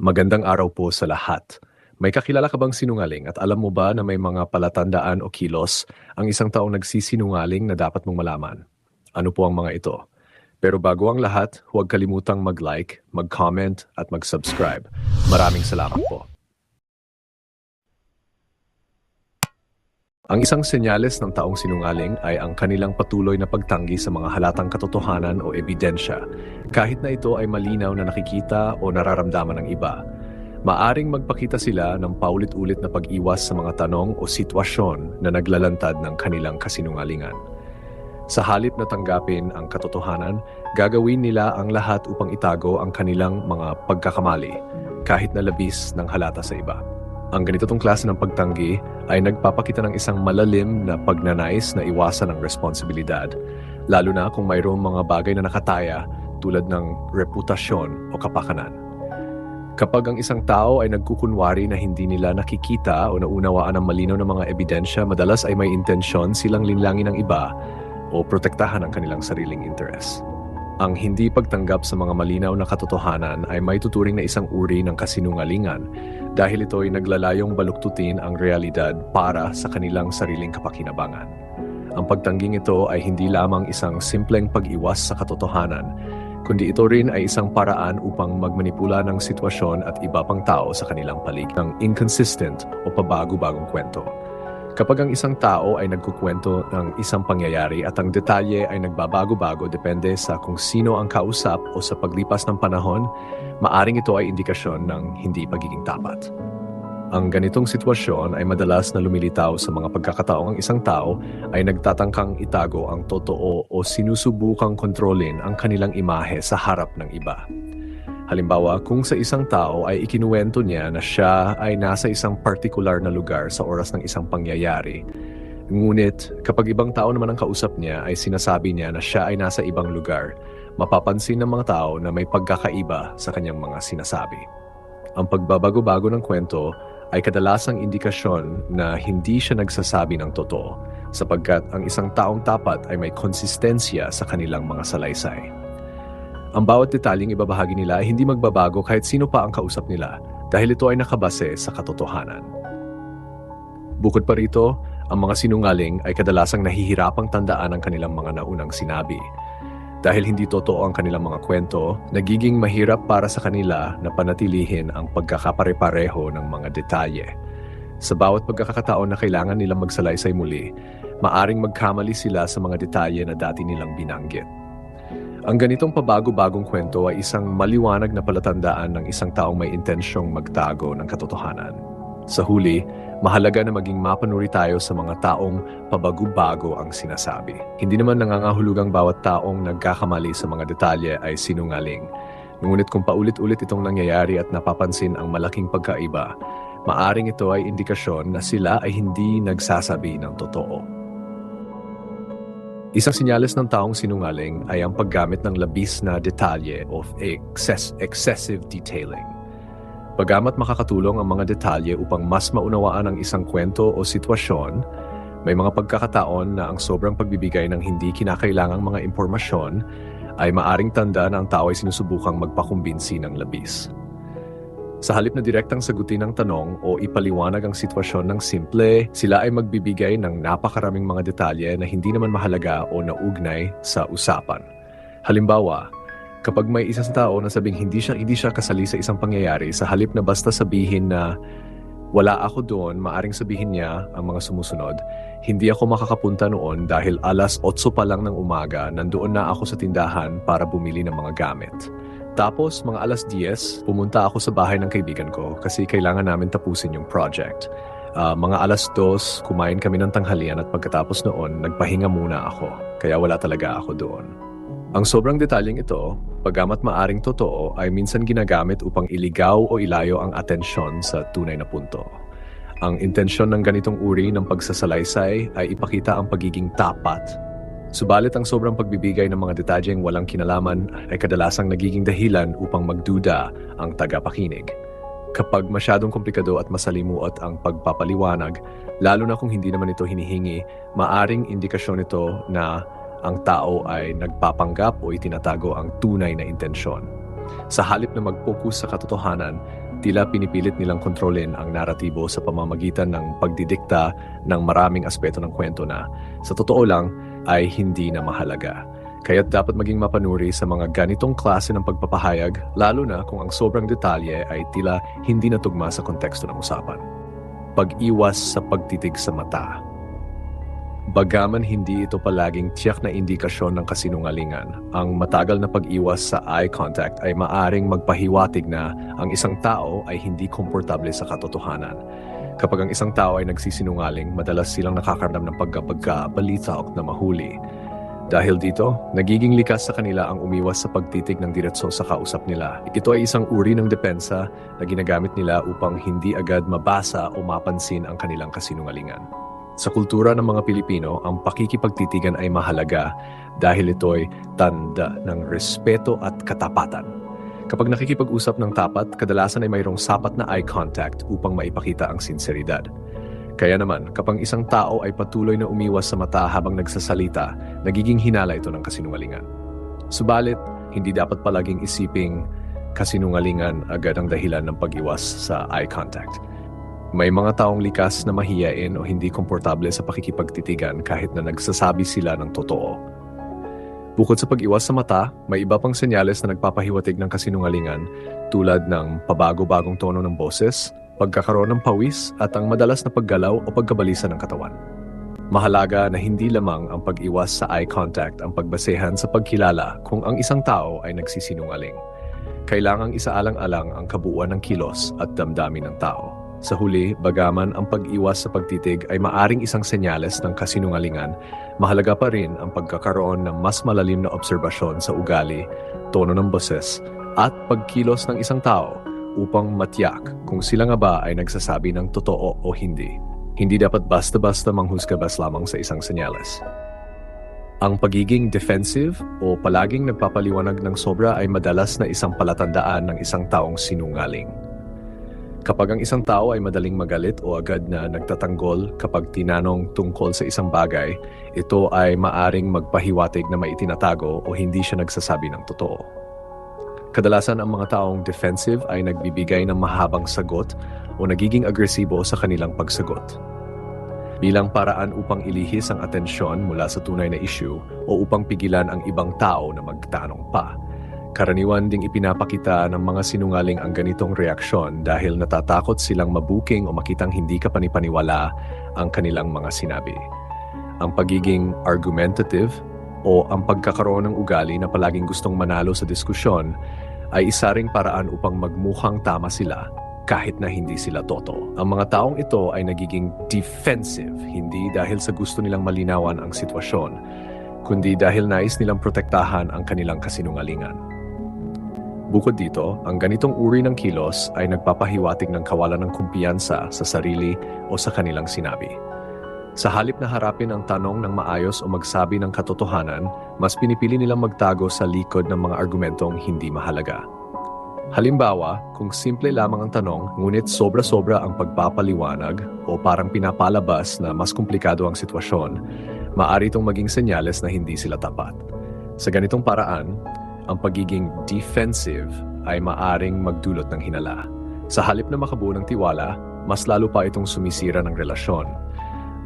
Magandang araw po sa lahat. May kakilala ka bang sinungaling at alam mo ba na may mga palatandaan o kilos ang isang taong nagsisinungaling na dapat mong malaman? Ano po ang mga ito? Pero bago ang lahat, huwag kalimutang mag-like, mag-comment at mag-subscribe. Maraming salamat po. Ang isang senyales ng taong sinungaling ay ang kanilang patuloy na pagtanggi sa mga halatang katotohanan o ebidensya, kahit na ito ay malinaw na nakikita o nararamdaman ng iba. Maaring magpakita sila ng paulit-ulit na pag-iwas sa mga tanong o sitwasyon na naglalantad ng kanilang kasinungalingan. Sa halip na tanggapin ang katotohanan, gagawin nila ang lahat upang itago ang kanilang mga pagkakamali, kahit na labis ng halata sa iba. Ang ganitong klase ng pagtanggi ay nagpapakita ng isang malalim na pagnanais na iwasan ang responsibilidad, lalo na kung mayroong mga bagay na nakataya tulad ng reputasyon o kapakanan. Kapag ang isang tao ay nagkukunwari na hindi nila nakikita o naunawaan ang malinaw na mga ebidensya, madalas ay may intensyon silang linlangin ng iba o protektahan ang kanilang sariling interes. Ang hindi pagtanggap sa mga malinaw na katotohanan ay may tuturing na isang uri ng kasinungalingan dahil ito ay naglalayong baluktutin ang realidad para sa kanilang sariling kapakinabangan. Ang pagtangging ito ay hindi lamang isang simpleng pag-iwas sa katotohanan, kundi ito rin ay isang paraan upang magmanipula ng sitwasyon at iba pang tao sa kanilang palig ng inconsistent o pabago-bagong kwento. Kapag ang isang tao ay nagkukwento ng isang pangyayari at ang detalye ay nagbabago-bago depende sa kung sino ang kausap o sa paglipas ng panahon, maaring ito ay indikasyon ng hindi pagiging tapat. Ang ganitong sitwasyon ay madalas na lumilitaw sa mga pagkakataong ang isang tao ay nagtatangkang itago ang totoo o sinusubukang kontrolin ang kanilang imahe sa harap ng iba. Halimbawa, kung sa isang tao ay ikinuwento niya na siya ay nasa isang partikular na lugar sa oras ng isang pangyayari, ngunit kapag ibang tao naman ang kausap niya ay sinasabi niya na siya ay nasa ibang lugar, mapapansin ng mga tao na may pagkakaiba sa kanyang mga sinasabi. Ang pagbabago-bago ng kwento ay kadalasang indikasyon na hindi siya nagsasabi ng totoo sapagkat ang isang taong tapat ay may konsistensya sa kanilang mga salaysay. Ang bawat detalyeng ibabahagi nila ay hindi magbabago kahit sino pa ang kausap nila dahil ito ay nakabase sa katotohanan. Bukod pa rito, ang mga sinungaling ay kadalasang nahihirapang tandaan ang kanilang mga naunang sinabi. Dahil hindi totoo ang kanilang mga kwento, nagiging mahirap para sa kanila na panatilihin ang pagkakapare-pareho ng mga detalye. Sa bawat pagkakataon na kailangan nilang magsalaysay muli, maaring magkamali sila sa mga detalye na dati nilang binanggit. Ang ganitong pabago-bagong kwento ay isang maliwanag na palatandaan ng isang taong may intensyong magtago ng katotohanan. Sa huli, mahalaga na maging mapanuri tayo sa mga taong pabago-bago ang sinasabi. Hindi naman nangangahulugang bawat taong nagkakamali sa mga detalye ay sinungaling. Ngunit kung paulit-ulit itong nangyayari at napapansin ang malaking pagkaiba, maaring ito ay indikasyon na sila ay hindi nagsasabi ng totoo. Isang sinyales ng taong sinungaling ay ang paggamit ng labis na detalye of excess, excessive detailing. Pagamat makakatulong ang mga detalye upang mas maunawaan ang isang kwento o sitwasyon, may mga pagkakataon na ang sobrang pagbibigay ng hindi kinakailangang mga impormasyon ay maaring tanda na ang tao ay sinusubukang magpakumbinsi ng labis. Sa halip na direktang sagutin ang tanong o ipaliwanag ang sitwasyon ng simple, sila ay magbibigay ng napakaraming mga detalye na hindi naman mahalaga o naugnay sa usapan. Halimbawa, kapag may isang tao na sabing hindi siya, hindi siya kasali sa isang pangyayari, sa halip na basta sabihin na wala ako doon, maaring sabihin niya ang mga sumusunod, hindi ako makakapunta noon dahil alas 8 pa lang ng umaga, nandoon na ako sa tindahan para bumili ng mga gamit. Tapos, mga alas 10, pumunta ako sa bahay ng kaibigan ko kasi kailangan namin tapusin yung project. Uh, mga alas 2, kumain kami ng tanghalian at pagkatapos noon, nagpahinga muna ako. Kaya wala talaga ako doon. Ang sobrang detalyeng ito, pagamat maaring totoo, ay minsan ginagamit upang iligaw o ilayo ang atensyon sa tunay na punto. Ang intensyon ng ganitong uri ng pagsasalaysay ay ipakita ang pagiging tapat Subalit ang sobrang pagbibigay ng mga detalyeng walang kinalaman ay kadalasang nagiging dahilan upang magduda ang tagapakinig. Kapag masyadong komplikado at masalimuot ang pagpapaliwanag, lalo na kung hindi naman ito hinihingi, maaring indikasyon ito na ang tao ay nagpapanggap o itinatago ang tunay na intensyon. Sa halip na mag-focus sa katotohanan, tila pinipilit nilang kontrolin ang naratibo sa pamamagitan ng pagdidikta ng maraming aspeto ng kwento na, sa totoo lang, ay hindi na mahalaga. Kaya't dapat maging mapanuri sa mga ganitong klase ng pagpapahayag, lalo na kung ang sobrang detalye ay tila hindi natugma sa konteksto ng usapan. Pag-iwas sa pagtitig sa mata. Bagaman hindi ito palaging tiyak na indikasyon ng kasinungalingan, ang matagal na pag-iwas sa eye contact ay maaring magpahiwatig na ang isang tao ay hindi komportable sa katotohanan. Kapag ang isang tao ay nagsisinungaling, madalas silang nakakaramdam ng pagkapagka-balitaok na mahuli. Dahil dito, nagiging likas sa kanila ang umiwas sa pagtitig ng diretso sa kausap nila. Ito ay isang uri ng depensa na ginagamit nila upang hindi agad mabasa o mapansin ang kanilang kasinungalingan. Sa kultura ng mga Pilipino, ang pakikipagtitigan ay mahalaga dahil ito'y tanda ng respeto at katapatan. Kapag nakikipag-usap ng tapat, kadalasan ay mayroong sapat na eye contact upang maipakita ang sinseridad. Kaya naman, kapag isang tao ay patuloy na umiwas sa mata habang nagsasalita, nagiging hinala ito ng kasinungalingan. Subalit, hindi dapat palaging isiping kasinungalingan agad ang dahilan ng pag-iwas sa eye contact. May mga taong likas na mahiyain o hindi komportable sa pakikipagtitigan kahit na nagsasabi sila ng totoo. Bukod sa pag-iwas sa mata, may iba pang senyales na nagpapahiwatig ng kasinungalingan tulad ng pabago-bagong tono ng boses, pagkakaroon ng pawis at ang madalas na paggalaw o pagkabalisa ng katawan. Mahalaga na hindi lamang ang pag-iwas sa eye contact ang pagbasehan sa pagkilala kung ang isang tao ay nagsisinungaling. Kailangang isaalang-alang ang kabuuan ng kilos at damdamin ng tao. Sa huli, bagaman ang pag-iwas sa pagtitig ay maaring isang senyales ng kasinungalingan, mahalaga pa rin ang pagkakaroon ng mas malalim na obserbasyon sa ugali, tono ng boses, at pagkilos ng isang tao upang matiyak kung sila nga ba ay nagsasabi ng totoo o hindi. Hindi dapat basta-basta manghusga bas lamang sa isang senyales. Ang pagiging defensive o palaging nagpapaliwanag ng sobra ay madalas na isang palatandaan ng isang taong sinungaling. Kapag ang isang tao ay madaling magalit o agad na nagtatanggol kapag tinanong tungkol sa isang bagay, ito ay maaring magpahiwatig na may itinatago o hindi siya nagsasabi ng totoo. Kadalasan ang mga taong defensive ay nagbibigay ng mahabang sagot o nagiging agresibo sa kanilang pagsagot. Bilang paraan upang ilihis ang atensyon mula sa tunay na issue o upang pigilan ang ibang tao na magtanong pa. Karaniwan ding ipinapakita ng mga sinungaling ang ganitong reaksyon dahil natatakot silang mabuking o makitang hindi ka panipaniwala ang kanilang mga sinabi. Ang pagiging argumentative o ang pagkakaroon ng ugali na palaging gustong manalo sa diskusyon ay isa ring paraan upang magmukhang tama sila kahit na hindi sila toto. Ang mga taong ito ay nagiging defensive hindi dahil sa gusto nilang malinawan ang sitwasyon, kundi dahil nais nilang protektahan ang kanilang kasinungalingan. Bukod dito, ang ganitong uri ng kilos ay nagpapahiwatig ng kawalan ng kumpiyansa sa sarili o sa kanilang sinabi. Sa halip na harapin ang tanong ng maayos o magsabi ng katotohanan, mas pinipili nilang magtago sa likod ng mga argumentong hindi mahalaga. Halimbawa, kung simple lamang ang tanong ngunit sobra-sobra ang pagpapaliwanag o parang pinapalabas na mas komplikado ang sitwasyon, maaari itong maging senyales na hindi sila tapat. Sa ganitong paraan, ang pagiging defensive ay maaring magdulot ng hinala. Sa halip na makabuo ng tiwala, mas lalo pa itong sumisira ng relasyon.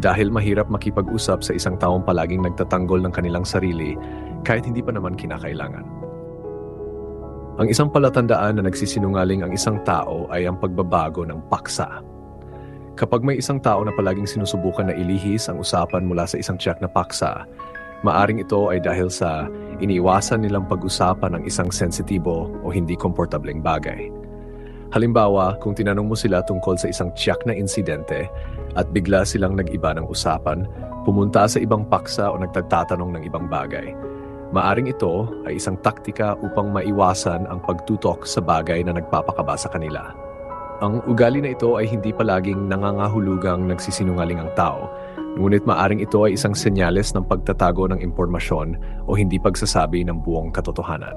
Dahil mahirap makipag-usap sa isang taong palaging nagtatanggol ng kanilang sarili kahit hindi pa naman kinakailangan. Ang isang palatandaan na nagsisinungaling ang isang tao ay ang pagbabago ng paksa. Kapag may isang tao na palaging sinusubukan na ilihis ang usapan mula sa isang tiyak na paksa, maaring ito ay dahil sa iniwasan nilang pag-usapan ng isang sensitibo o hindi komportableng bagay. Halimbawa, kung tinanong mo sila tungkol sa isang tiyak na insidente at bigla silang nag-iba ng usapan, pumunta sa ibang paksa o nagtatatanong ng ibang bagay, maaring ito ay isang taktika upang maiwasan ang pagtutok sa bagay na nagpapakaba sa kanila. Ang ugali na ito ay hindi palaging nangangahulugang nagsisinungaling ang tao, ngunit maaring ito ay isang senyales ng pagtatago ng impormasyon o hindi pagsasabi ng buong katotohanan.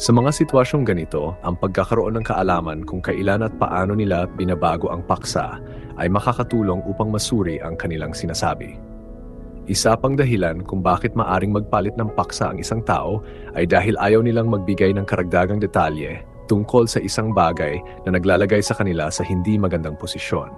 Sa mga sitwasyong ganito, ang pagkakaroon ng kaalaman kung kailan at paano nila binabago ang paksa ay makakatulong upang masuri ang kanilang sinasabi. Isa pang dahilan kung bakit maaring magpalit ng paksa ang isang tao ay dahil ayaw nilang magbigay ng karagdagang detalye tungkol sa isang bagay na naglalagay sa kanila sa hindi magandang posisyon.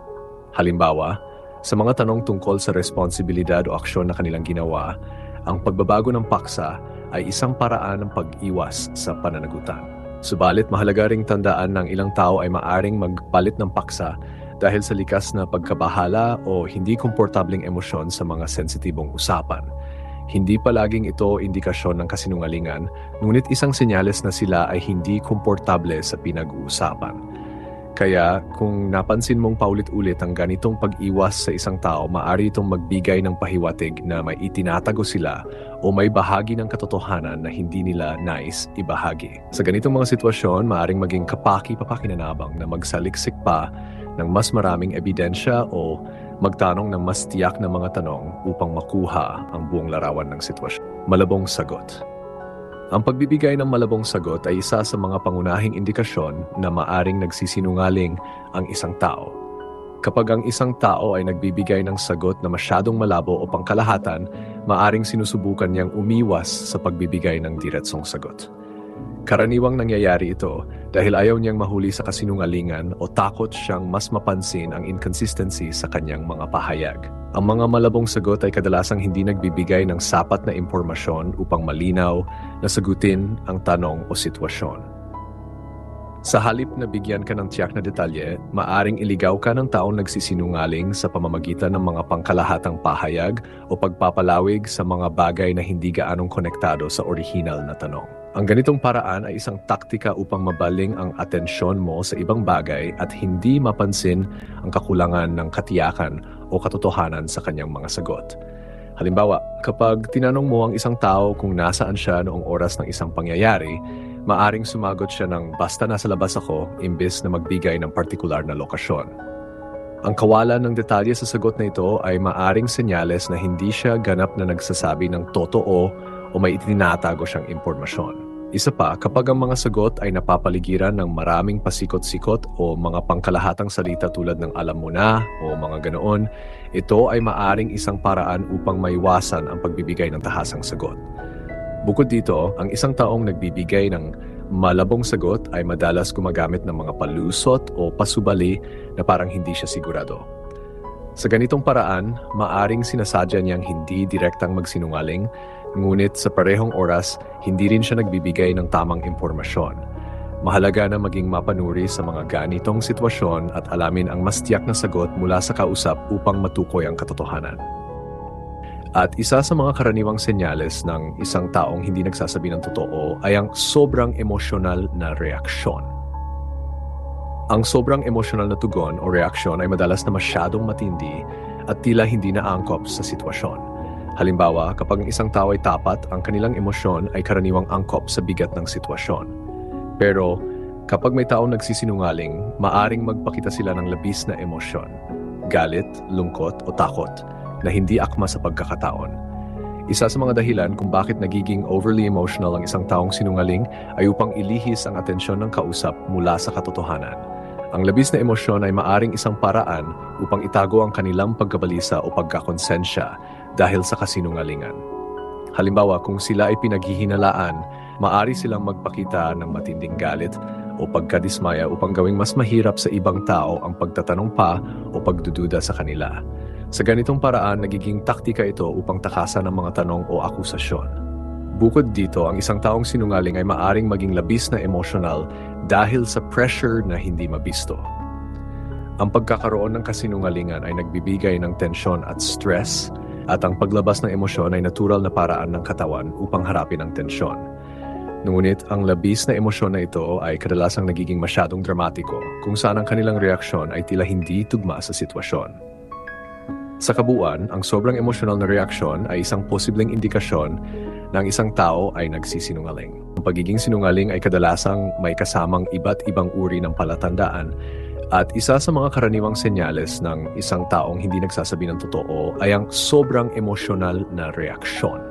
Halimbawa, sa mga tanong tungkol sa responsibilidad o aksyon na kanilang ginawa, ang pagbabago ng paksa ay isang paraan ng pag-iwas sa pananagutan. Subalit mahalaga ring tandaan ng ilang tao ay maaring magpalit ng paksa dahil sa likas na pagkabahala o hindi komportabling emosyon sa mga sensitibong usapan. Hindi palaging ito indikasyon ng kasinungalingan, ngunit isang senyales na sila ay hindi komportable sa pinag-uusapan. Kaya kung napansin mong paulit-ulit ang ganitong pag-iwas sa isang tao, maari itong magbigay ng pahiwatig na may itinatago sila o may bahagi ng katotohanan na hindi nila nais ibahagi. Sa ganitong mga sitwasyon, maaring maging kapaki-papakinanabang na magsaliksik pa ng mas maraming ebidensya o magtanong ng mas tiyak na mga tanong upang makuha ang buong larawan ng sitwasyon. Malabong sagot. Ang pagbibigay ng malabong sagot ay isa sa mga pangunahing indikasyon na maaring nagsisinungaling ang isang tao. Kapag ang isang tao ay nagbibigay ng sagot na masyadong malabo o pangkalahatan, maaring sinusubukan niyang umiwas sa pagbibigay ng diretsong sagot. Karaniwang nangyayari ito dahil ayaw niyang mahuli sa kasinungalingan o takot siyang mas mapansin ang inconsistency sa kanyang mga pahayag. Ang mga malabong sagot ay kadalasang hindi nagbibigay ng sapat na impormasyon upang malinaw na sagutin ang tanong o sitwasyon. Sa halip na bigyan ka ng tiyak na detalye, maaring iligaw ka ng taong nagsisinungaling sa pamamagitan ng mga pangkalahatang pahayag o pagpapalawig sa mga bagay na hindi gaanong konektado sa orihinal na tanong. Ang ganitong paraan ay isang taktika upang mabaling ang atensyon mo sa ibang bagay at hindi mapansin ang kakulangan ng katiyakan o katotohanan sa kanyang mga sagot. Halimbawa, kapag tinanong mo ang isang tao kung nasaan siya noong oras ng isang pangyayari, maaring sumagot siya ng basta nasa labas ako imbes na magbigay ng partikular na lokasyon. Ang kawalan ng detalye sa sagot na ito ay maaring senyales na hindi siya ganap na nagsasabi ng totoo o may itinatago siyang impormasyon. Isa pa, kapag ang mga sagot ay napapaligiran ng maraming pasikot-sikot o mga pangkalahatang salita tulad ng alam mo na o mga ganoon, ito ay maaring isang paraan upang maiwasan ang pagbibigay ng tahasang sagot. Bukod dito, ang isang taong nagbibigay ng malabong sagot ay madalas gumagamit ng mga palusot o pasubali na parang hindi siya sigurado. Sa ganitong paraan, maaring sinasadya niyang hindi direktang magsinungaling Ngunit sa parehong oras, hindi rin siya nagbibigay ng tamang impormasyon. Mahalaga na maging mapanuri sa mga ganitong sitwasyon at alamin ang mas tiyak na sagot mula sa kausap upang matukoy ang katotohanan. At isa sa mga karaniwang senyales ng isang taong hindi nagsasabi ng totoo ay ang sobrang emosyonal na reaksyon. Ang sobrang emosyonal na tugon o reaksyon ay madalas na masyadong matindi at tila hindi na angkop sa sitwasyon. Halimbawa, kapag ang isang tao ay tapat, ang kanilang emosyon ay karaniwang angkop sa bigat ng sitwasyon. Pero kapag may taong nagsisinungaling, maaring magpakita sila ng labis na emosyon, galit, lungkot o takot na hindi akma sa pagkakataon. Isa sa mga dahilan kung bakit nagiging overly emotional ang isang taong sinungaling ay upang ilihis ang atensyon ng kausap mula sa katotohanan. Ang labis na emosyon ay maaring isang paraan upang itago ang kanilang pagkabalisa o pagkakonsensya dahil sa kasinungalingan. Halimbawa, kung sila ay pinaghihinalaan, maari silang magpakita ng matinding galit o pagkadismaya upang gawing mas mahirap sa ibang tao ang pagtatanong pa o pagdududa sa kanila. Sa ganitong paraan, nagiging taktika ito upang takasan ang mga tanong o akusasyon. Bukod dito, ang isang taong sinungaling ay maaring maging labis na emotional dahil sa pressure na hindi mabisto. Ang pagkakaroon ng kasinungalingan ay nagbibigay ng tensyon at stress at ang paglabas ng emosyon ay natural na paraan ng katawan upang harapin ang tensyon. Ngunit ang labis na emosyon na ito ay kadalasang nagiging masyadong dramatiko kung saan ang kanilang reaksyon ay tila hindi tugma sa sitwasyon. Sa kabuuan, ang sobrang emosyonal na reaksyon ay isang posibleng indikasyon na ang isang tao ay nagsisinungaling. Ang pagiging sinungaling ay kadalasang may kasamang iba't ibang uri ng palatandaan at isa sa mga karaniwang senyales ng isang taong hindi nagsasabi ng totoo ay ang sobrang emosyonal na reaksyon.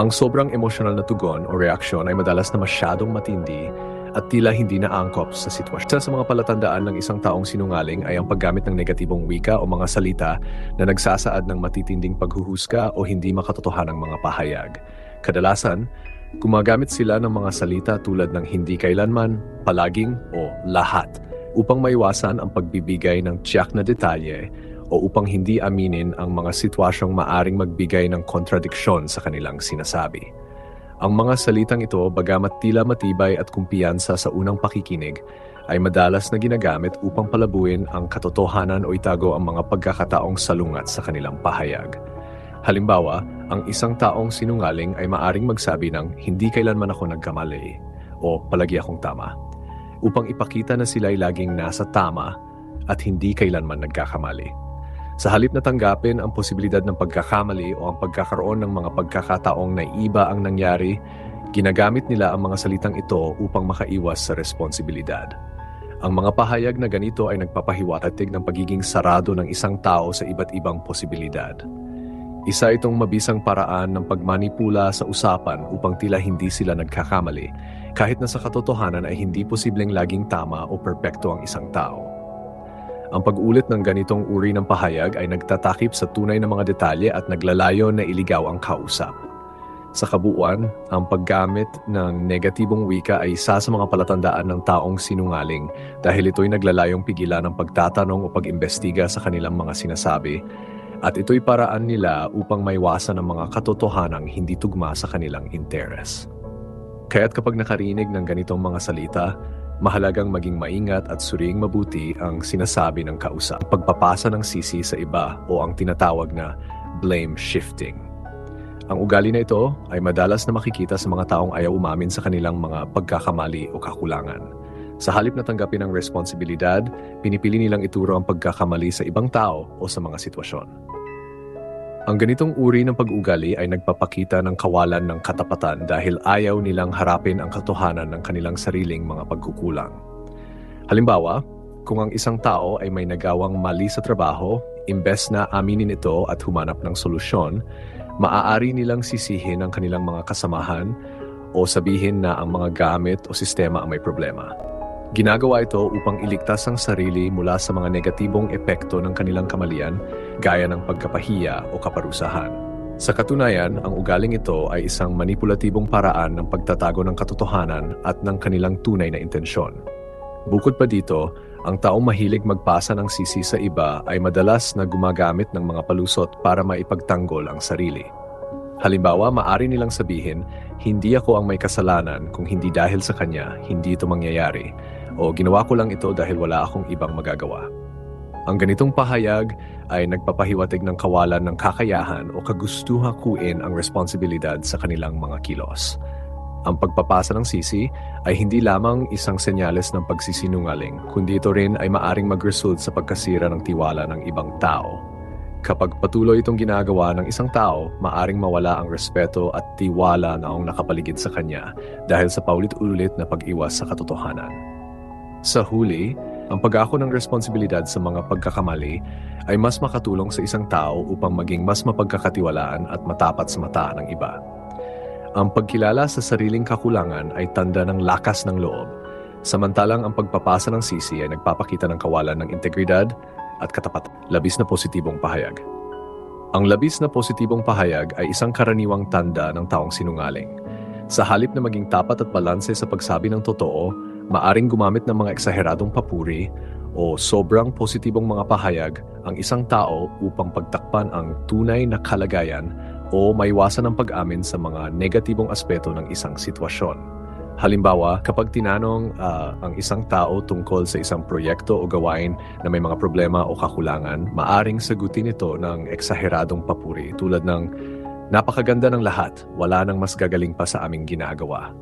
Ang sobrang emosyonal na tugon o reaksyon ay madalas na masyadong matindi at tila hindi na angkop sa sitwasyon. Isa sa mga palatandaan ng isang taong sinungaling ay ang paggamit ng negatibong wika o mga salita na nagsasaad ng matitinding paghuhusga o hindi makatotohanang mga pahayag. Kadalasan, Gumagamit sila ng mga salita tulad ng hindi kailanman, palaging o lahat upang maiwasan ang pagbibigay ng tiyak na detalye o upang hindi aminin ang mga sitwasyong maaring magbigay ng kontradiksyon sa kanilang sinasabi. Ang mga salitang ito, bagamat tila matibay at kumpiyansa sa unang pakikinig, ay madalas na ginagamit upang palabuin ang katotohanan o itago ang mga pagkakataong salungat sa kanilang pahayag. Halimbawa, ang isang taong sinungaling ay maaring magsabi ng hindi kailanman ako nagkamali o palagi akong tama upang ipakita na sila ay laging nasa tama at hindi kailanman nagkakamali. Sa halip na tanggapin ang posibilidad ng pagkakamali o ang pagkakaroon ng mga pagkakataong naiba ang nangyari, ginagamit nila ang mga salitang ito upang makaiwas sa responsibilidad. Ang mga pahayag na ganito ay nagpapahiwatig ng pagiging sarado ng isang tao sa iba't ibang posibilidad. Isa itong mabisang paraan ng pagmanipula sa usapan upang tila hindi sila nagkakamali, kahit na sa katotohanan ay hindi posibleng laging tama o perpekto ang isang tao. Ang pag-ulit ng ganitong uri ng pahayag ay nagtatakip sa tunay na mga detalye at naglalayo na iligaw ang kausap. Sa kabuuan, ang paggamit ng negatibong wika ay isa sa mga palatandaan ng taong sinungaling dahil ito'y naglalayong pigilan ng pagtatanong o pag-imbestiga sa kanilang mga sinasabi at ito'y paraan nila upang maiwasan ang mga katotohanang hindi tugma sa kanilang interes. Kaya't kapag nakarinig ng ganitong mga salita, mahalagang maging maingat at suriing mabuti ang sinasabi ng kausap. Pagpapasa ng sisi sa iba o ang tinatawag na blame shifting. Ang ugali na ito ay madalas na makikita sa mga taong ayaw umamin sa kanilang mga pagkakamali o kakulangan. Sa halip na tanggapin ang responsibilidad, pinipili nilang ituro ang pagkakamali sa ibang tao o sa mga sitwasyon. Ang ganitong uri ng pag-ugali ay nagpapakita ng kawalan ng katapatan dahil ayaw nilang harapin ang katotohanan ng kanilang sariling mga pagkukulang. Halimbawa, kung ang isang tao ay may nagawang mali sa trabaho, imbes na aminin ito at humanap ng solusyon, maaari nilang sisihin ang kanilang mga kasamahan o sabihin na ang mga gamit o sistema ang may problema. Ginagawa ito upang iligtas ang sarili mula sa mga negatibong epekto ng kanilang kamalian gaya ng pagkapahiya o kaparusahan. Sa katunayan, ang ugaling ito ay isang manipulatibong paraan ng pagtatago ng katotohanan at ng kanilang tunay na intensyon. Bukod pa dito, ang taong mahilig magpasa ng sisi sa iba ay madalas na gumagamit ng mga palusot para maipagtanggol ang sarili. Halimbawa, maari nilang sabihin, hindi ako ang may kasalanan kung hindi dahil sa kanya, hindi ito mangyayari o ginawa ko lang ito dahil wala akong ibang magagawa. Ang ganitong pahayag ay nagpapahiwatig ng kawalan ng kakayahan o kagustuha kuin ang responsibilidad sa kanilang mga kilos. Ang pagpapasa ng sisi ay hindi lamang isang senyales ng pagsisinungaling, kundi ito rin ay maaring mag-result sa pagkasira ng tiwala ng ibang tao. Kapag patuloy itong ginagawa ng isang tao, maaring mawala ang respeto at tiwala na ang nakapaligid sa kanya dahil sa paulit-ulit na pag-iwas sa katotohanan. Sa huli, ang pag-ako ng responsibilidad sa mga pagkakamali ay mas makatulong sa isang tao upang maging mas mapagkakatiwalaan at matapat sa mata ng iba. Ang pagkilala sa sariling kakulangan ay tanda ng lakas ng loob, samantalang ang pagpapasa ng sisi ay nagpapakita ng kawalan ng integridad at katapat. Labis na positibong pahayag. Ang labis na positibong pahayag ay isang karaniwang tanda ng taong sinungaling. Sa halip na maging tapat at balanse sa pagsabi ng totoo, maaring gumamit ng mga eksaheradong papuri o sobrang positibong mga pahayag ang isang tao upang pagtakpan ang tunay na kalagayan o maiwasan ang pag-amin sa mga negatibong aspeto ng isang sitwasyon. Halimbawa, kapag tinanong uh, ang isang tao tungkol sa isang proyekto o gawain na may mga problema o kakulangan, maaring sagutin ito ng eksaheradong papuri tulad ng Napakaganda ng lahat, wala nang mas gagaling pa sa aming ginagawa.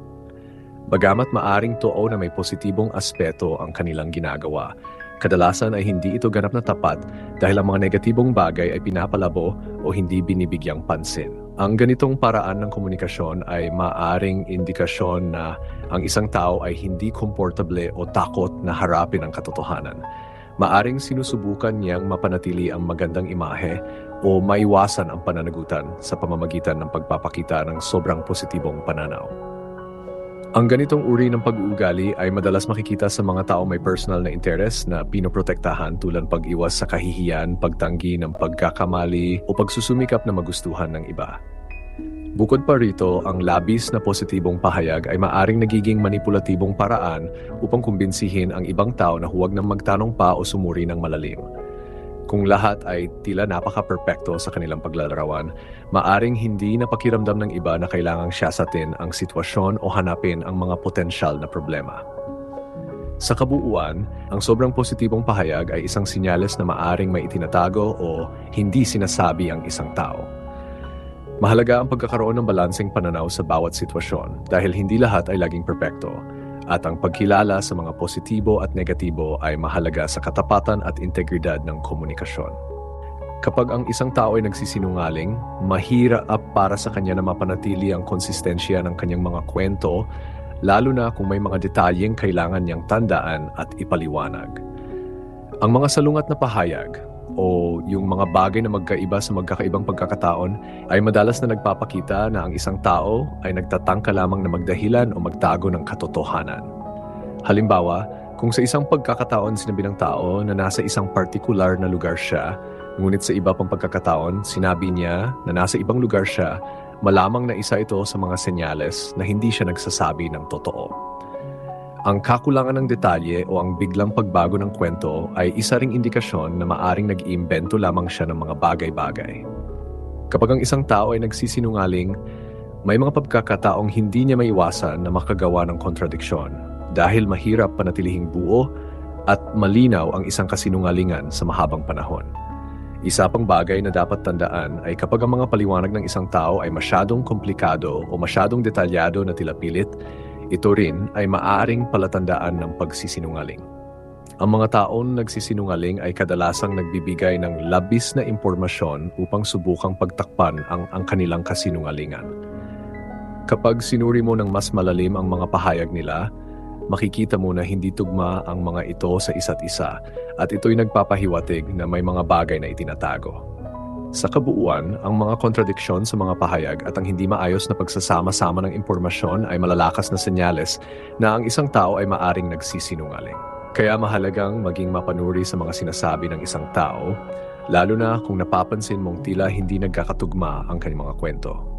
Bagamat maaring too na may positibong aspeto ang kanilang ginagawa, kadalasan ay hindi ito ganap na tapat dahil ang mga negatibong bagay ay pinapalabo o hindi binibigyang pansin. Ang ganitong paraan ng komunikasyon ay maaring indikasyon na ang isang tao ay hindi komportable o takot na harapin ang katotohanan. Maaring sinusubukan niyang mapanatili ang magandang imahe o maiwasan ang pananagutan sa pamamagitan ng pagpapakita ng sobrang positibong pananaw. Ang ganitong uri ng pag-uugali ay madalas makikita sa mga tao may personal na interes na pinoprotektahan tulad pag-iwas sa kahihiyan, pagtanggi ng pagkakamali o pagsusumikap na magustuhan ng iba. Bukod pa rito, ang labis na positibong pahayag ay maaring nagiging manipulatibong paraan upang kumbinsihin ang ibang tao na huwag nang magtanong pa o sumuri ng malalim. Kung lahat ay tila napaka-perpekto sa kanilang paglalarawan, maaring hindi napakiramdam ng iba na kailangang siyasatin ang sitwasyon o hanapin ang mga potensyal na problema. Sa kabuuan, ang sobrang positibong pahayag ay isang sinyales na maaring may itinatago o hindi sinasabi ang isang tao. Mahalaga ang pagkakaroon ng balanseng pananaw sa bawat sitwasyon dahil hindi lahat ay laging perpekto at ang pagkilala sa mga positibo at negatibo ay mahalaga sa katapatan at integridad ng komunikasyon. Kapag ang isang tao ay nagsisinungaling, mahirap para sa kanya na mapanatili ang konsistensya ng kanyang mga kwento, lalo na kung may mga detalyeng kailangan niyang tandaan at ipaliwanag. Ang mga salungat na pahayag o yung mga bagay na magkaiba sa magkakaibang pagkakataon ay madalas na nagpapakita na ang isang tao ay nagtatangka lamang na magdahilan o magtago ng katotohanan. Halimbawa, kung sa isang pagkakataon sinabi ng tao na nasa isang partikular na lugar siya, ngunit sa iba pang pagkakataon sinabi niya na nasa ibang lugar siya, malamang na isa ito sa mga senyales na hindi siya nagsasabi ng totoo. Ang kakulangan ng detalye o ang biglang pagbago ng kwento ay isa ring indikasyon na maaring nag-iimbento lamang siya ng mga bagay-bagay. Kapag ang isang tao ay nagsisinungaling, may mga pagkakataong hindi niya maiwasan na makagawa ng kontradiksyon dahil mahirap panatilihing buo at malinaw ang isang kasinungalingan sa mahabang panahon. Isa pang bagay na dapat tandaan ay kapag ang mga paliwanag ng isang tao ay masyadong komplikado o masyadong detalyado na tila pilit, ito rin ay maaaring palatandaan ng pagsisinungaling. Ang mga taon nagsisinungaling ay kadalasang nagbibigay ng labis na impormasyon upang subukang pagtakpan ang, ang kanilang kasinungalingan. Kapag sinuri mo ng mas malalim ang mga pahayag nila, makikita mo na hindi tugma ang mga ito sa isa't isa at ito'y nagpapahiwatig na may mga bagay na itinatago. Sa kabuuan, ang mga kontradiksyon sa mga pahayag at ang hindi maayos na pagsasama-sama ng impormasyon ay malalakas na senyales na ang isang tao ay maaring nagsisinungaling. Kaya mahalagang maging mapanuri sa mga sinasabi ng isang tao, lalo na kung napapansin mong tila hindi nagkakatugma ang kanyang mga kwento.